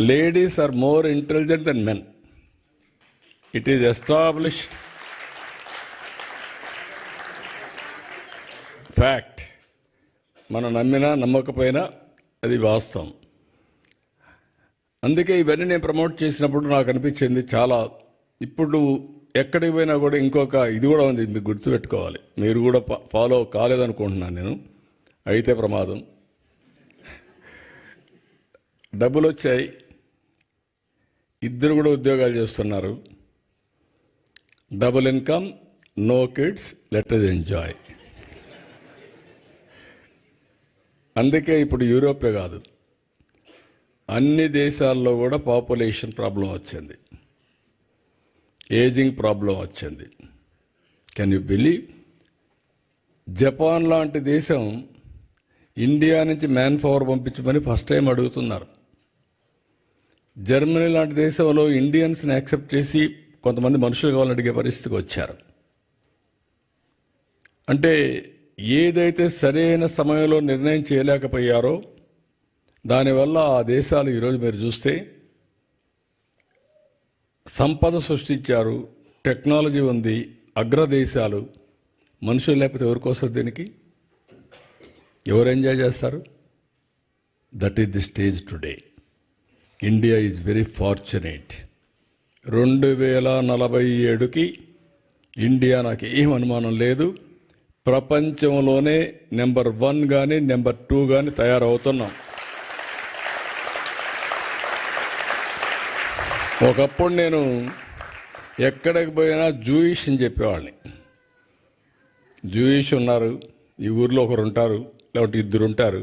Ladies are more intelligent than men it is establish fact మనం నమ్మినా నమ్మకపోయినా అది వాస్తవం. అందుకే ఇవన్నీ నేను ప్రమోట్ చేసినప్పుడు నాకు అనిపించింది చాలా. ఇప్పుడు ఎక్కడికి పోయినా కూడా ఇంకొక ఇది కూడా ఉంది మీకు గుర్తుపెట్టుకోవాలి. మీరు కూడా ఫాలో కాలేదనుకుంటున్నాను నేను. అయితే ప్రమాదం. డబ్బులు వచ్చాయి. ఇద్దరు కూడా ఉద్యోగాలు చేస్తున్నారు. Double income no kids let us enjoy అందుకే ఇప్పుడు యూరోపే కాదు. అన్ని దేశాల్లో కూడా పాపులేషన్ ప్రాబ్లం వచ్చింది. ఏజింగ్ ప్రాబ్లం వచ్చింది. కెన్ యూ బిలీవ్ జపాన్ లాంటి దేశం ఇండియా నుంచి మ్యాన్ పవర్ పంపించమని ఫస్ట్ టైం అడుగుతున్నారు. జర్మనీ లాంటి దేశంలో ఇండియన్స్ని యాక్సెప్ట్ చేసి కొంతమంది మనుషులు కావాలని అడిగే పరిస్థితికి వచ్చారు. అంటే ఏదైతే సరైన సమయంలో నిర్ణయం చేయలేకపోయారో దానివల్ల ఆ దేశాలు ఈరోజు మీరు చూస్తే సంపద సృష్టించారు టెక్నాలజీ ఉంది అగ్రదేశాలు మనుషులు లేకపోతే ఎవరికోసం దీనికి? ఎవరు ఎంజాయ్ చేస్తారు? That is the stage today. India is very fortunate రెండు వేల నలభై ఏడుకి ఇండియా నాకు ఏం అనుమానం లేదు. ప్రపంచంలోనే నెంబర్ వన్ కానీ నెంబర్ టూ కానీ తయారవుతున్నాం. ఒకప్పుడు నేను ఎక్కడికి పోయినా జూయిష్ అని చెప్పేవాడిని జూయిష్ ఉన్నారు ఈ ఊర్లో ఒకరు ఉంటారు లేకపోతే ఇద్దరు ఉంటారు